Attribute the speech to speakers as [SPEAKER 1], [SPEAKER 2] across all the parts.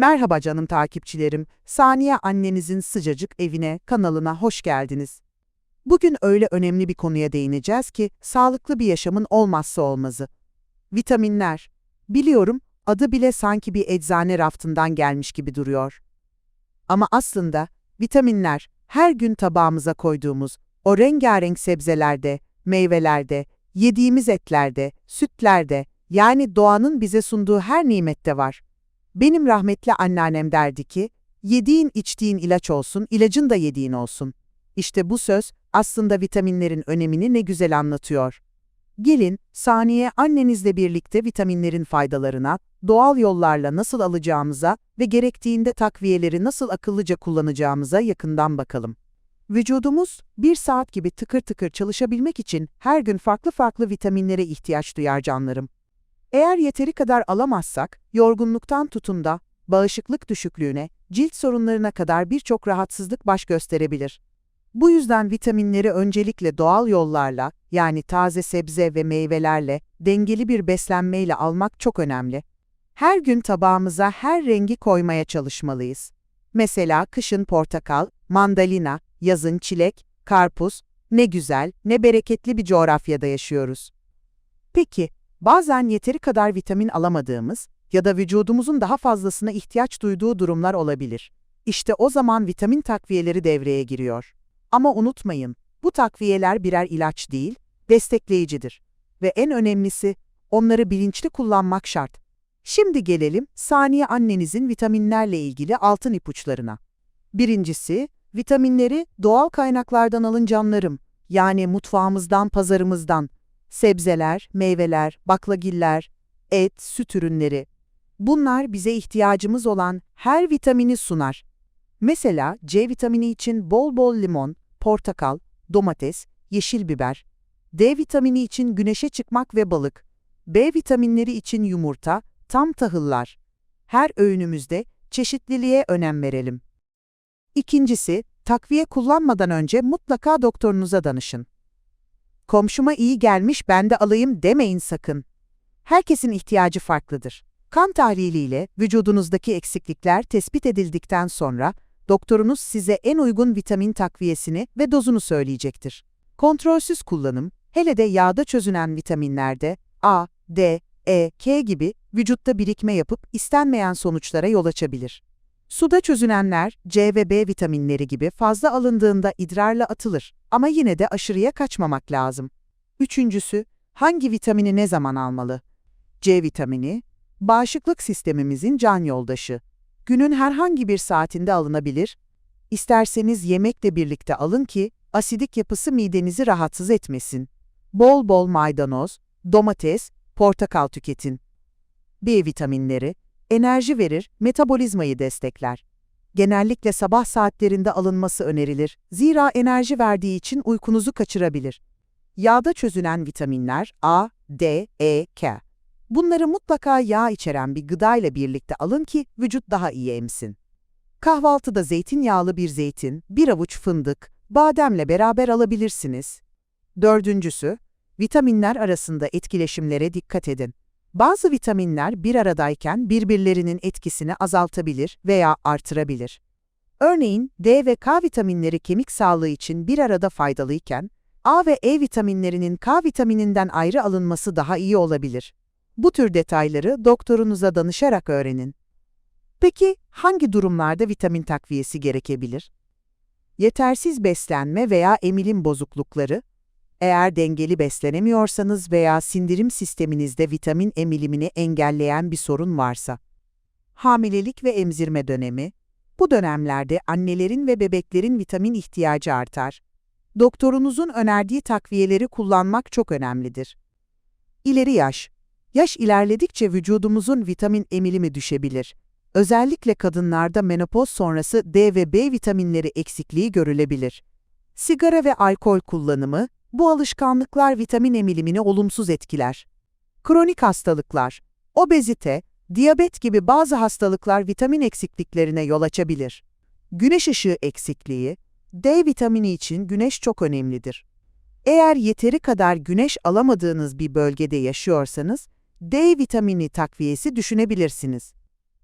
[SPEAKER 1] Merhaba canım takipçilerim. Saniye annenizin sıcacık evine, kanalına hoş geldiniz. Bugün öyle önemli bir konuya değineceğiz ki sağlıklı bir yaşamın olmazsa olmazı. Vitaminler. Biliyorum adı bile sanki bir eczane raftından gelmiş gibi duruyor. Ama aslında vitaminler her gün tabağımıza koyduğumuz o rengarenk sebzelerde, meyvelerde, yediğimiz etlerde, sütlerde yani doğanın bize sunduğu her nimette var. Benim rahmetli anneannem derdi ki, yediğin içtiğin ilaç olsun, ilacın da yediğin olsun. İşte bu söz aslında vitaminlerin önemini ne güzel anlatıyor. Gelin, saniye annenizle birlikte vitaminlerin faydalarına, doğal yollarla nasıl alacağımıza ve gerektiğinde takviyeleri nasıl akıllıca kullanacağımıza yakından bakalım. Vücudumuz bir saat gibi tıkır tıkır çalışabilmek için her gün farklı farklı vitaminlere ihtiyaç duyar canlarım. Eğer yeteri kadar alamazsak, yorgunluktan tutun da bağışıklık düşüklüğüne, cilt sorunlarına kadar birçok rahatsızlık baş gösterebilir. Bu yüzden vitaminleri öncelikle doğal yollarla, yani taze sebze ve meyvelerle, dengeli bir beslenmeyle almak çok önemli. Her gün tabağımıza her rengi koymaya çalışmalıyız. Mesela kışın portakal, mandalina, yazın çilek, karpuz, ne güzel, ne bereketli bir coğrafyada yaşıyoruz. Peki, bazen yeteri kadar vitamin alamadığımız ya da vücudumuzun daha fazlasına ihtiyaç duyduğu durumlar olabilir. İşte o zaman vitamin takviyeleri devreye giriyor. Ama unutmayın, bu takviyeler birer ilaç değil, destekleyicidir. Ve en önemlisi, onları bilinçli kullanmak şart. Şimdi gelelim saniye annenizin vitaminlerle ilgili altın ipuçlarına. Birincisi, vitaminleri doğal kaynaklardan alın canlarım. Yani mutfağımızdan, pazarımızdan. Sebzeler, meyveler, baklagiller, et, süt ürünleri. Bunlar bize ihtiyacımız olan her vitamini sunar. Mesela C vitamini için bol bol limon, portakal, domates, yeşil biber. D vitamini için güneşe çıkmak ve balık. B vitaminleri için yumurta, tam tahıllar. Her öğünümüzde çeşitliliğe önem verelim. İkincisi, takviye kullanmadan önce mutlaka doktorunuza danışın. Komşuma iyi gelmiş ben de alayım demeyin sakın. Herkesin ihtiyacı farklıdır. Kan tahliliyle vücudunuzdaki eksiklikler tespit edildikten sonra doktorunuz size en uygun vitamin takviyesini ve dozunu söyleyecektir. Kontrolsüz kullanım, hele de yağda çözünen vitaminlerde A, D, E, K gibi vücutta birikme yapıp istenmeyen sonuçlara yol açabilir. Suda çözünenler, C ve B vitaminleri gibi fazla alındığında idrarla atılır ama yine de aşırıya kaçmamak lazım. Üçüncüsü, hangi vitamini ne zaman almalı? C vitamini, bağışıklık sistemimizin can yoldaşı. Günün herhangi bir saatinde alınabilir, İsterseniz yemekle birlikte alın ki asidik yapısı midenizi rahatsız etmesin. Bol bol maydanoz, domates, portakal tüketin. B vitaminleri, enerji verir, metabolizmayı destekler. Genellikle sabah saatlerinde alınması önerilir, zira enerji verdiği için uykunuzu kaçırabilir. Yağda çözünen vitaminler A, D, E, K. Bunları mutlaka yağ içeren bir gıda ile birlikte alın ki vücut daha iyi emsin. Kahvaltıda zeytinyağlı bir zeytin, bir avuç fındık, bademle beraber alabilirsiniz. Dördüncüsü, vitaminler arasında etkileşimlere dikkat edin. Bazı vitaminler bir aradayken birbirlerinin etkisini azaltabilir veya artırabilir. Örneğin D ve K vitaminleri kemik sağlığı için bir arada faydalıyken, A ve E vitaminlerinin K vitamininden ayrı alınması daha iyi olabilir. Bu tür detayları doktorunuza danışarak öğrenin. Peki hangi durumlarda vitamin takviyesi gerekebilir? Yetersiz beslenme veya emilim bozuklukları, eğer dengeli beslenemiyorsanız veya sindirim sisteminizde vitamin emilimini engelleyen bir sorun varsa. Hamilelik ve emzirme dönemi, bu dönemlerde annelerin ve bebeklerin vitamin ihtiyacı artar. Doktorunuzun önerdiği takviyeleri kullanmak çok önemlidir. İleri yaş. Yaş ilerledikçe vücudumuzun vitamin emilimi düşebilir. Özellikle kadınlarda menopoz sonrası D ve B vitaminleri eksikliği görülebilir. Sigara ve alkol kullanımı, bu alışkanlıklar vitamin emilimini olumsuz etkiler. Kronik hastalıklar, obezite, diyabet gibi bazı hastalıklar vitamin eksikliklerine yol açabilir. Güneş ışığı eksikliği, D vitamini için güneş çok önemlidir. Eğer yeteri kadar güneş alamadığınız bir bölgede yaşıyorsanız, D vitamini takviyesi düşünebilirsiniz.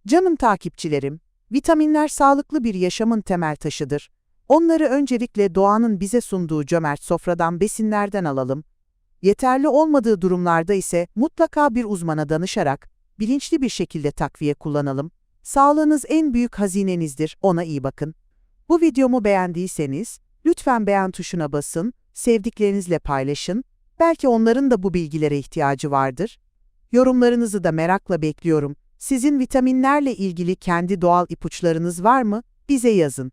[SPEAKER 1] Canım takipçilerim, vitaminler sağlıklı bir yaşamın temel taşıdır. Onları öncelikle doğanın bize sunduğu cömert sofradan besinlerden alalım. Yeterli olmadığı durumlarda ise mutlaka bir uzmana danışarak bilinçli bir şekilde takviye kullanalım. Sağlığınız en büyük hazinenizdir, ona iyi bakın. Bu videomu beğendiyseniz lütfen beğen tuşuna basın, sevdiklerinizle paylaşın. Belki onların da bu bilgilere ihtiyacı vardır. Yorumlarınızı da merakla bekliyorum. Sizin vitaminlerle ilgili kendi doğal ipuçlarınız var mı? Bize yazın.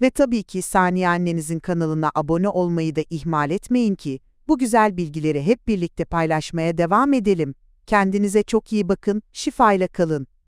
[SPEAKER 1] Ve tabii ki Saniye annenizin kanalına abone olmayı da ihmal etmeyin ki bu güzel bilgileri hep birlikte paylaşmaya devam edelim. Kendinize çok iyi bakın, şifayla kalın.